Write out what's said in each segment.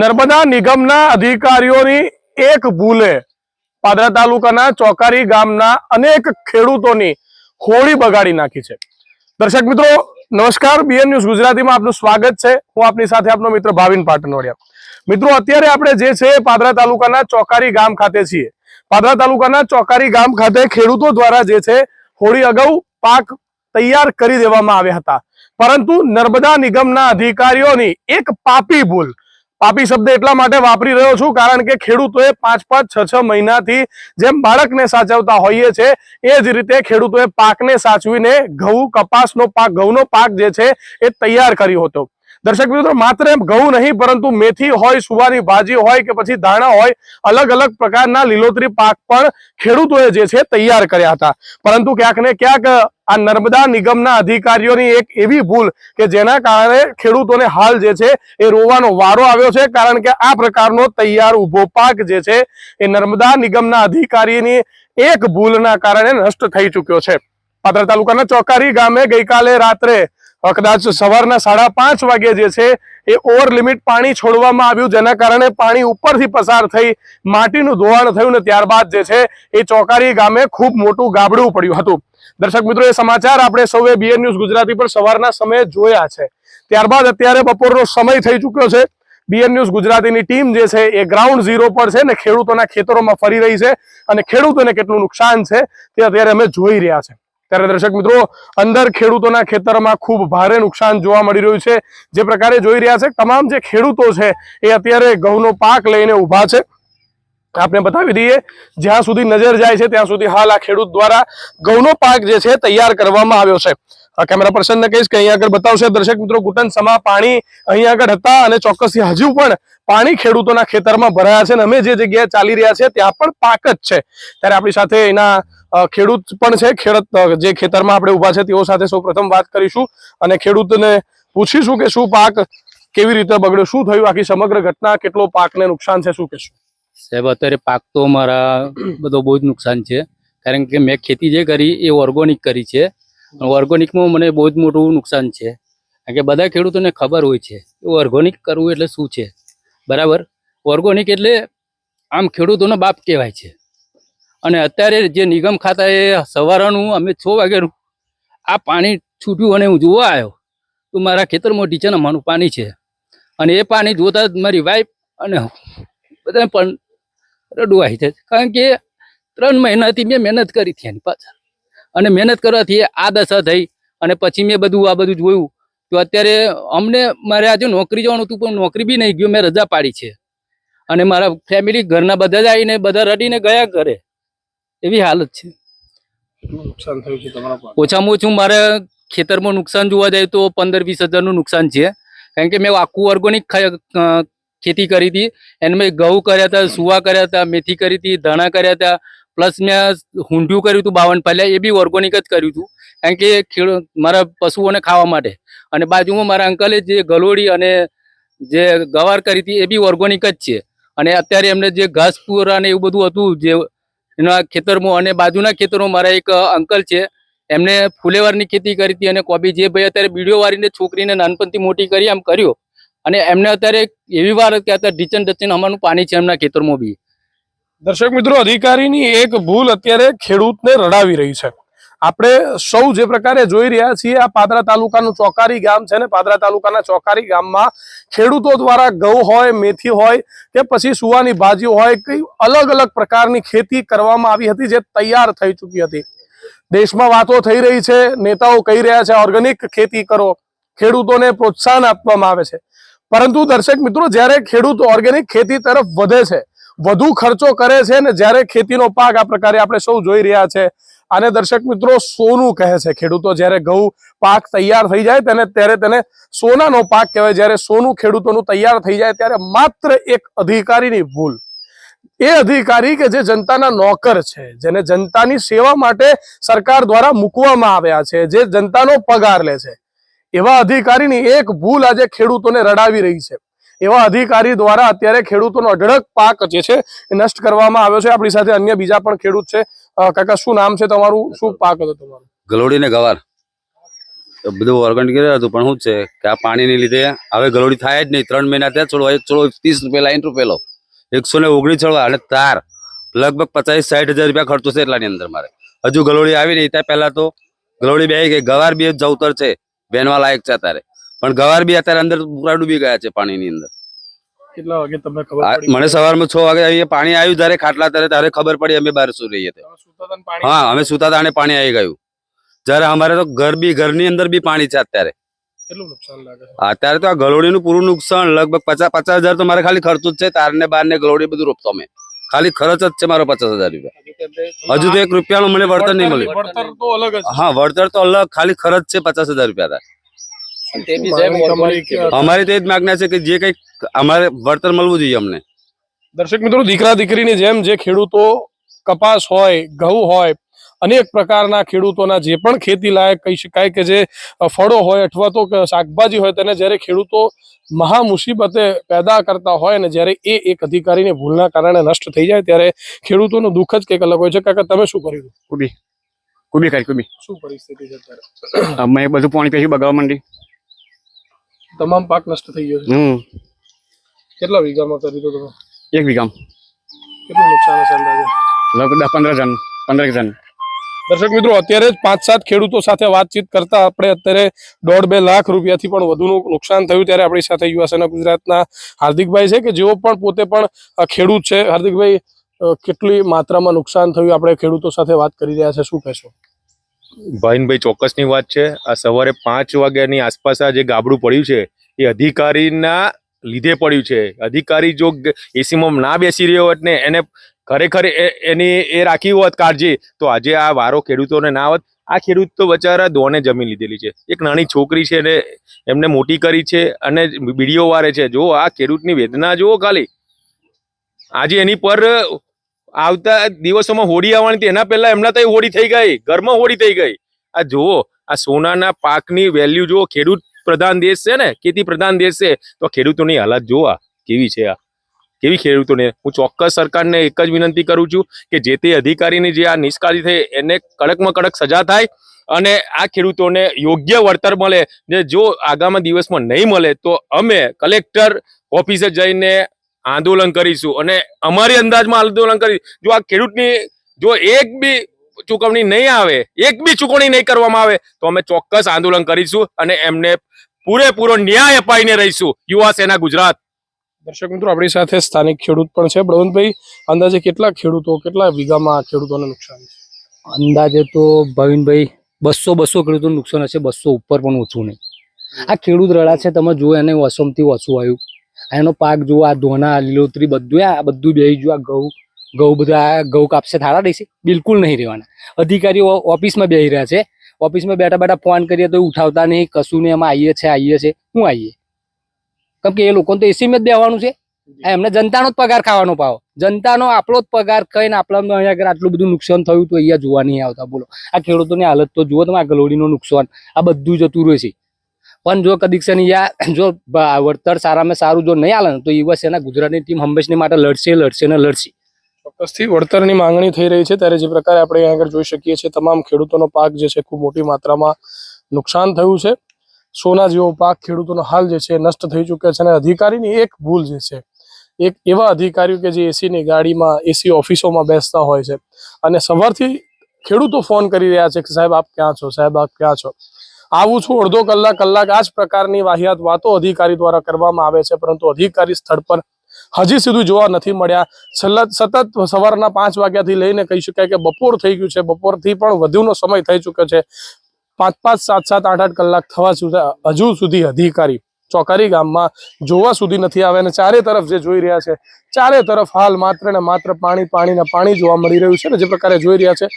નર્મદા નિગમના અધિકારીઓની એક ભૂલે પાદરા તાલુકાના ચોકારી ગામના અનેક ખેડૂતોની હોળી બગાડી નાખી છે. દર્શક મિત્રો, નમસ્કાર. બીએન ન્યૂઝ ગુજરાતીમાં આપનું સ્વાગત છે. હું આપની સાથે આપનો મિત્ર ભાવિન પાટણવડિયા મિત્રો, અત્યારે આપણે જે છે પાદરા તાલુકાના ચોકારી ગામ ખાતે છીએ. પાદરા તાલુકાના ચોકારી ગામ ખાતે ખેડૂતો દ્વારા જે છે, હોળી અગાઉ પાક તૈયાર કરી દેવામાં આવ્યા હતા. પરંતુ નર્મદા નિગમના અધિકારીઓની એક પાપી ભૂલ. પાપી શબ્દ એટલા માટે વાપરી રહ્યો છું કારણ કે ખેડૂતોએ પાંચ પાંચ છ છ મહિનાથી જેમ બાળકને સાચવતા હોઈએ છે, એ જ રીતે ખેડૂતોએ પાકને સાચવીને ઘઉં, કપાસનો પાક, ઘઉંનો પાક જે છે, એ તૈયાર કર્યો હતો. દર્શક મિત્રો, માત્ર ઘઉં નહીં, પરંતુ મેથી હોય, સુવાની ભાજી હોય કે પછી ધાણા હોય, અલગ અલગ પ્રકારના લીલોતરી પાક પણ ખેડૂતોએ જે છે તૈયાર કર્યા હતા. પરંતુ ક્યાંક ને ક્યાંક આ નર્મદા નિગમના અધિકારીઓની એક એવી ભૂલ કે જેના કારણે ખેડૂતોને હાલ જે છે એ રોવાનો વારો આવ્યો છે, કારણ કે આ પ્રકારનો તૈયાર ઊભો પાક જે છે એ નર્મદા નિગમના અધિકારીની એક ભૂલના કારણે નષ્ટ થઈ ચૂક્યો છે. પાત્ર તાલુકાના ચોકારી ગામે ગઈકાલે રાત્રે કદાચ સવારના સાડા પાંચ વાગે જે છે, એ ઓવર લિમિટ પાણી છોડવામાં આવ્યું. જેના કારણે પાણી ઉપરથી પસાર થઈ માટીનું ધોવાણ થયું ને ત્યારબાદ જે છે, એ ચોકારી ગામે ખૂબ મોટું ગાબડું પડ્યું હતું. દર્શક મિત્રો, એ સમાચાર આપણે સૌએ બીએન ન્યૂઝ ગુજરાતી પર સવારના સમયે જોયા છે. ત્યારબાદ અત્યારે બપોરનો સમય થઈ ચૂક્યો છે. બીએન ન્યૂઝ ગુજરાતીની ટીમ જે છે, એ ગ્રાઉન્ડ ઝીરો પર છે ને ખેડૂતોના ખેતરોમાં ફરી રહી છે. અને ખેડૂતોને કેટલું નુકસાન છે, તે અત્યારે અમે જોઈ રહ્યા છે. ત્યારે દર્શક મિત્રો, અંદર ખેડૂતોના ખેતરમાં ખૂબ ભારે નુકસાન જોવા મળી રહ્યું છે. જે પ્રકારે જોઈ રહ્યા છે, તમામ જે ખેડૂતો છે, એ અત્યારે ઘઉંનો પાક લઈને ઊભા છે. આપણે બતાવી દઈએ, જ્યાં સુધી નજર જાય છે, ત્યાં સુધી હાલ આ ખેડૂત દ્વારા ઘઉંનો પાક જે છે, તૈયાર કરવામાં આવ્યો છે. કેમેરા પર્સનને કહીશ કે અહીંયા આગળ બતાવશે. દર્શક મિત્રો, ઘૂંટણ સમા પાણી અહીંયા આગળ હતા અને ચોક્કસ હજુ પણ પાણી ખેડૂતોના ખેતરમાં ભરાયા છે અને અમે જે જગ્યાએ ચાલી રહ્યા છે ત્યાં પણ પાક જ છે. ત્યારે આપણી સાથે એના ખેડૂત પણ છે. ખેડૂત જે ખેતરમાં આપણે ઊભા છે, તેઓ સાથે સૌપ્રથમ વાત કરીશું અને ખેડૂતને પૂછીશું કે શું પાક કેવી રીતે બગડ્યો, શું થયું, આખી સમગ્ર ઘટના, કેટલો પાકને નુકસાન છે, શું કહેશું? સાહેબ, અત્યારે પાક તો મારા બધો બહુ જ નુકસાન છે. કારણ કે મેં ખેતી જે કરી, એ ઓર્ગોનિક કરી છે. ઓર્ગોનિકમાં મને બહુ જ મોટું નુકસાન છે. કારણ કે બધા ખેડૂતોને ખબર હોય છે કે ઓર્ગોનિક કરવું એટલે શું છે? બરાબર? ઓર્ગોનિક એટલે આમ ખેડૂતોનો બાપ કહેવાય છે. અને અત્યારે જે નિગમ ખાતા એ સવારનું અમે છ વાગ્યાનું આ પાણી છૂટ્યું અને હું જોવા આવ્યો. તો મારા ખેતરમાં ટીચર અમારું પાણી છે. અને એ પાણી જોતા જ મારી વાઈફ અને બધા પણ રડવું આવી છે. કારણ કે ત્રણ મહિનાથી મેં મહેનત કરી હતી એની પાછળ. અને મહેનત કરવાથી આ દશા થઈ અને પછી મેં બધું આ બધું જોયું. તો અત્યારે અમને મારે આજે નોકરી જવાનું હતું પણ નોકરી બી નહીં ગયું. મેં રજા પાડી છે. અને મારા ફેમિલી ઘરના બધા જ આવીને બધા રડીને ગયા ઘરે. એવી હાલત છે. ઓછામાં ઓછું મારે ખેતરમાં નુકસાન જોવા જાય તો પંદર વીસ હજારનું નુકસાન છે. કારણ કે મેં આખું ઓર્ગોનિક ખેતી કરી હતી. એને મેં ઘઉં કર્યા હતા સુવા કર્યા હતા મેથી કરી હતી ધાણા કર્યા હતા પ્લસ મેં હુંઢિયું કર્યું હતું બાવન. પહેલાં એ બી ઓર્ગોનિક જ કર્યું હતું. કારણ કે ખેડૂત મારા પશુઓને ખાવા માટે. અને બાજુમાં મારા અંકલે જે ગલોડી અને જે ગવાર કરી હતી, એ બી ઓર્ગોનિક જ છે. અને અત્યારે એમને જે ઘાસ પૂરા ને એવું બધું હતું, જે એના ખેતરમાં અને બાજુના ખેતરમાં મારા એક અંકલ છે, એમને ફુલેવરની ખેતી કરી હતી અને કોબી જે ભાઈ અત્યારે બીડીઓ વાળીને છોકરીને નાનપણથી મોટી કરી આમ કર્યો. અને એમને અત્યારે એવી વાર કે અત્યારે ઢીચન ઢચન અમારું પાણી છે એમના ખેતરમાં બી. દર્શક મિત્રો, અધિકારીની એક ભૂલ અત્યારે ખેડૂતને રડાવી રહી છે. આપણે સૌ જે પ્રકારે જોઈ રહ્યા છીએ, આ પાદરા તાલુકાનું ચોકારી ગામ છે ને, પાદરા તાલુકાના ચોકારી ગામમાં ખેડૂતો દ્વારા ઘઉં હોય, મેથી હોય કે પછી સુવાની ભાજી હોય, કઈ અલગ અલગ પ્રકારની ખેતી કરવામાં આવી હતી જે તૈયાર થઈ ચૂકી હતી. દેશમાં વાતો થઈ રહી છે, નેતાઓ કહી રહ્યા છે ઓર્ગેનિક ખેતી કરો. ખેડૂતોને પ્રોત્સાહન આપવામાં આવે છે. પરંતુ દર્શક મિત્રો, જ્યારે ખેડૂત ઓર્ગેનિક ખેતી તરફ વધે છે વધુ ખર્ચો કરે છે ને જ્યારે ખેતીનો પાક આ પ્રકારે આપણે સૌ જોઈ રહ્યા છે. આને દર્શક મિત્રો, સોનું કહે છે. ખેડૂતો જ્યારે ઘઉં પાક તૈયાર થઈ જાય તેને ત્યારે તેને સોનાનો પાક કહેવાય. જ્યારે સોનું ખેડૂતોનું તૈયાર થઈ જાય ત્યારે માત્ર એક અધિકારીની ભૂલ. એ અધિકારી કે જે જનતાના નોકર છે, જેને જનતાની સેવા માટે સરકાર દ્વારા મૂકવામાં આવ્યા છે, જે જનતાનો પગાર લે છે. એવા અધિકારીની એક ભૂલ આજે ખેડૂતોને રડાવી રહી છે. એવા અધિકારી દ્વારા અત્યારે ખેડૂતોનો અઢળક પાક જે છે નષ્ટ કરવામાં આવ્યો છે. આપણી સાથે અન્ય બીજા પણ ખેડૂત છે. કાકા, શું નામ છે તમારું? શું પાક હતો તમારું? ગલોડી ને ગવાર. બધું ઓર્ગેનિક હતું, પણ શું છે કે આ પાણીને લીધે હવે ગલોડી થાય જ નહીં. ત્રણ મહિના ત્યાં ચડો એક ચડો ત્રીસ રૂપિયા લાઈન રૂપિયેલો એકસો ને ઓગણીસ છોડવા અને તાર. લગભગ પચાસ સાઠ હજાર રૂપિયા ખર્ચો છે એટલાની અંદર મારે. હજુ ગલોડી આવી નહીં ત્યાં પહેલા તો ગલોડી બે કે ગવાર જ જવતર છે. બેનવા લાયક છે અત્યારે. પણ ગવાર બી અત્યારે અંદર પૂરા ડૂબી ગયા છે પાણીની અંદર. કેટલા વાગે તમને ખબર પડી? મને સવારમાં છ વાગે અહીંયા પાણી આવ્યું જયારે ખાટલા ત્યારે ત્યારે ખબર પડી અમે બહાર સુ રહીએ ને હા અમે સુતા હતા પાણી આવી ગયું. જયારે અમારે તો ઘર બી ઘરની અંદર બી પાણી છે અત્યારે. કેટલું નુકસાન લાગે અત્યારે તો આ ગલોડીનું પૂરું નુકસાન લગભગ પચાસ પચાસ હજાર તો મારે ખાલી ખર્ચું જ છે તાર ને બાર ને ગલોડી બધું રોપતો અમે. ખાલી ખર્ચ જ છે મારો પચાસ હજાર રૂપિયા. હજુ તો એક રૂપિયાનું મને વળતર નહીં મળ્યું. હા વળતર તો અલગ ખાલી ખર્ચ છે પચાસ હજાર રૂપિયા અમારી તો એ જ માગણા છે કે જે કંઈક અમારે વળતર મળવું જોઈએ અમને. દર્શક મિત્રો દીકરા દીકરીની જેમ જે ખેડૂતો કપાસ હોય ઘઉં હોય અનેક પ્રકારના ખેડૂતોના જે પણ ખેતી લાયક કહી શકાય કે જે ફળો હોય અથવા તો શાકભાજી હોય તેને જ્યારે ખેડૂતો મહા મુસીબતે પેદા કરતા હોય ને જ્યારે એ એક અધિકારીની ભૂલના કારણે નષ્ટ થઈ જાય ત્યારે ખેડૂતોનું દુઃખ જ કંઈક અલગ હોય છે. કાકા તમે શું કર્યું? કુબી. કુબી ખાઈ કુબી. શું પરિસ્થિતિ છે અત્યારે? અમે બધું પાણી પછી બગાવવા માંડી. તમામ પાક નષ્ટ થઈ ગયો છે. હમ. કેટલા વીઘામાં કરી દો તમે એક વીઘામ. કેટલું નુકસાન હશે અંદાજે? લગભગ પંદર જણ પંદર જણ. દર્શક મિત્રો અત્યારે જ પાંચ સાત ખેડૂતો સાથે વાતચીત કરતા આપણે અત્યારે દોઢ બે લાખ રૂપિયાથી પણ વધુનું નુકસાન થયું ત્યારે આપણી સાથે યુવાસેના ગુજરાતના હાર્દિકભાઈ છે કે જેઓ પણ પોતે પણ ખેડૂત છે. હાર્દિકભાઈ કેટલી માત્રામાં નુકસાન થયું? આપણે ખેડૂતો સાથે વાત કરી રહ્યા છે. શું કહેશો? ભાઈનભાઈ, ચોક્કસની વાત છે. આ સવારે પાંચ વાગ્યાની આસપાસ આ જે ગાબડું પડ્યું છે, એ અધિકારીના લીધે પડ્યું છે. અધિકારી જો એસીમાં ના બેસી રહ્યો હોત ને, એને ખરેખર એની, એ રાખી હોત કાળજી, તો આજે આ વારો ખેડૂતોને ના હોત. આ ખેડૂત તો બચારા દોને જમીન લીધેલી છે. એક નાની છોકરી છે ને, એમને મોટી કરી છે અને બીડીઓ વારે છે. જો આ ખેડૂતની વેદના જુઓ ખાલી. આજે એની પર આવતા દિવસોમાં હોળી આવવાની એના પહેલા એમના ત્યાં હોળી થઈ ગઈ. ઘરમાં હોળી થઈ ગઈ. આ જુઓ, આ સોનાના પાકની વેલ્યુ જુઓ. ખેડૂત પ્રધાન દેશ છે ને? ખેતી પ્રધાન દેશ છે. તો ખેડૂતોની હાલત જુઓ કેવી છે આ? કેવી ખેડૂતોને? હું ચોક્કસ સરકારને એક જ વિનંતી કરું છું કે જે તે અધિકારીની જે આ નિષ્કાળજી થઈ, એને કડકમાં કડક સજા થાય અને આ ખેડૂતોને યોગ્ય વળતર મળે. ને જો આગામી દિવસમાં નહીં મળે, તો અમે કલેક્ટર ઓફિસે જઈને આંદોલન કરીશું અને અમારી અંદાજમાં આંદોલન કરી જો આ ખેડૂતની જો એક બી ચૂકવણી નહીં આવે એક બી ચૂકવણી નહીં કરવામાં આવે તો અમે ચોક્કસ આંદોલન કરીશું અને એમને પૂરેપૂરો ન્યાય અપાઈને રહીશું. યુવા સેના ગુજરાત. દર્શક મિત્રો આપણી સાથે સ્થાનિક ખેડૂત પણ છે. બળવંતભાઈ અંદાજે કેટલા ખેડૂતો કેટલા વીઘામાં ખેડૂતોને નુકસાન છે? અંદાજે તો ભવિનભાઈ બસો બસો ખેડૂતોનું નુકસાન હશે. બસો ઉપર પણ ઓછું નહીં. આ ખેડૂત રડા છે. તમે જુઓ એને અસમથી ઓછું આવ્યું. એનો પાક જુઓ, આ ધોના લીલોતરી બધું આ બધું બેહી જુઓ આ ઘઉં ઘઉં બધા ઘઉં કાપશે થાળા રહેશે બિલકુલ નહીં રહેવાના. અધિકારીઓ ઓફિસમાં બેસી રહ્યા છે. ઓફિસમાં બેઠા બેઠા ફોન કરીએ તો ઉઠાવતા નહીં. કશું નહીં, એમાં આવીએ છે આવીએ છે. શું આવીએ કેમ કે એ લોકોને તો એસીમાં જ બેવાનું છે. એમને જનતાનો જ પગાર ખાવાનો પાવો. જનતાનો આપણો જ પગાર કહીને આપણા અહીંયા આગળ આટલું બધું નુકસાન થયું તો અહીંયા જોવા નહીં આવતા. બોલો. આ ખેડૂતોની હાલત તો જુઓ તમે, આ ગલોડીનું નુકસાન, આ બધું જતું રહેશે. પણ જો કદીક છે યા જો વળતર સારામાં સારું જો નહીં આલે તો યુવા સેના ગુજરાતની ટીમ હંમેશની માટે લડશે લડશે ને લડશે. ચોક્કસથી વળતરની માંગણી થઈ રહી છે, ત્યારે જે પ્રકારે આપણે અહીંયા આગળ જોઈ શકીએ છીએ, તમામ ખેડૂતોનો પાક જે છે, ખૂબ મોટી માત્રામાં નુકસાન થયું છે. સોના જેવો પાક ખેડૂતોનો હાલ જે છે નષ્ટ થઈ ચૂક્યો છે, અને અધિકારીની એક ભૂલ જે છે, એક એવા અધિકારીઓ કે જે એસીની ગાડીમાં, એસી ઓફિસોમાં બેસતા હોય છે. અને સવારથી ખેડૂતો ફોન કરી રહ્યા છે કે સાહેબ, આપ ક્યાં છો? સાહેબ, આપ ક્યાં છો? આવું છું, અડધો કલાક કલાક, આ જ પ્રકારની વાહિયાત વાતો અધિકારી દ્વારા કરવામાં આવે છે, પરંતુ અધિકારી સ્થળ પર હજી સુધી જોવા નથી મળ્યા. છેલ્લા સતત સવારના પાંચ વાગ્યાથી લઈને કહી શકાય કે બપોર થઈ ગયું છે, બપોરથી પણ વધુનો સમય થઈ ચૂક્યો છે. પાંચ પાંચ, સાત સાત, આઠ આઠ કલાક થવા સુધી, હજુ સુધી અધિકારી ચોકારી ગામમાં જોવા સુધી નથી આવ્યા અને ચારે તરફ જે જોઈ રહ્યા છે, ચારે તરફ હાલ માત્ર ને માત્ર પાણી, પાણીને પાણી જોવા મળી રહ્યું છે ને જે પ્રકારે જોઈ રહ્યા છે.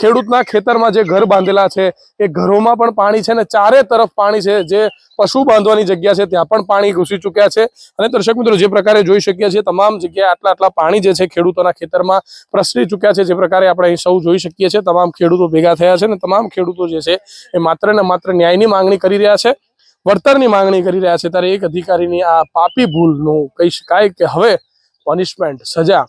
ખેડૂતના ખેતરમાં જે ઘર બાંધેલા છે, એ ઘરોમાં પણ પાણી છે ને ચારે તરફ પાણી છે. જે પશુ બાંધવાની જગ્યા છે, ત્યાં પણ પાણી ઘૂસી ચૂક્યા છે. અને દર્શક મિત્રો, જે પ્રકારે જોઈ શકીએ છીએ, તમામ જગ્યાએ આટલા આટલા પાણી જે છે ખેડૂતોના ખેતરમાં પ્રસરી ચૂક્યા છે, જે પ્રકારે આપણે અહીં સૌ જોઈ શકીએ છીએ. તમામ ખેડૂતો ભેગા થયા છે ને તમામ ખેડૂતો જે છે, એ માત્ર ને માત્ર ન્યાયની માંગણી કરી રહ્યા છે. વળતરની માંગણી કરી રહ્યા છે, ત્યારે એક અધિકારીની આ પાપી ભૂલનું કહી શકાય કે હવે પનિશમેન્ટ સજા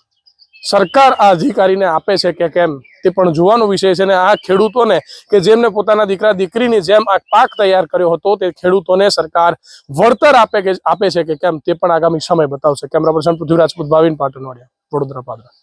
સરકાર આ અધિકારીને આપે છે કે કેમ? તે પણ જોવાનો વિષય છે અને આ ખેડૂતોને કે જેમને પોતાના દીકરા દીકરીની જેમ આ પાક તૈયાર કર્યો હતો, તે ખેડૂતોને સરકાર વળતર આપે કે, આપે છે કે કેમ? તે પણ આગામી સમય બતાવશે. Camera person Prithvi Rajput Bhavin Patanvadiya Vadodara Padra